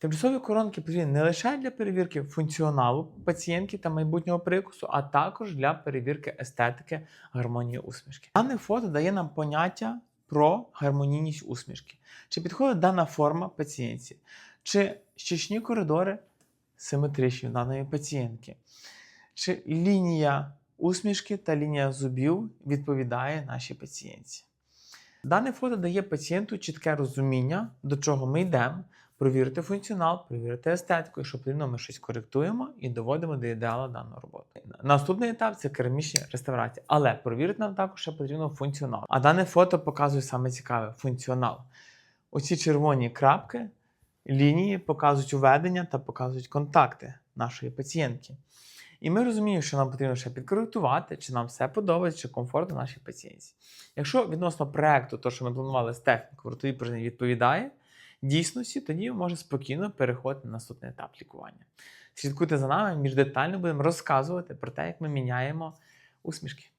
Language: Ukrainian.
Тимчасові коронки потрібні не лише для перевірки функціоналу пацієнтки та майбутнього прикусу, а також для перевірки естетики гармонії усмішки. Дане фото дає нам поняття про гармонійність усмішки. Чи підходить дана форма пацієнтці, чи щічні коридори симетричні даної пацієнтки, чи лінія усмішки та лінія зубів відповідає нашій пацієнтці. Дане фото дає пацієнту чітке розуміння, до чого ми йдемо, провірити функціонал, провірити естетику, якщо потрібно, ми щось коректуємо і доводимо до ідеалу дану роботу. Наступний етап це керамічні реставрації, але провірити нам також ще потрібно функціонал. А дане фото показує саме цікаве функціонал. Оці червоні крапки, лінії показують уведення та показують контакти нашої пацієнтки. І ми розуміємо, що нам потрібно ще підкоректувати, чи нам все подобається, чи комфортно нашій пацієнтці. Якщо відносно проекту, то, що ми планували з технікою, ротові порожнини відповідає дійсності, тоді може спокійно переходити на наступний етап лікування. Слідкуйте за нами, більш детально будемо розказувати про те, як ми міняємо усмішки.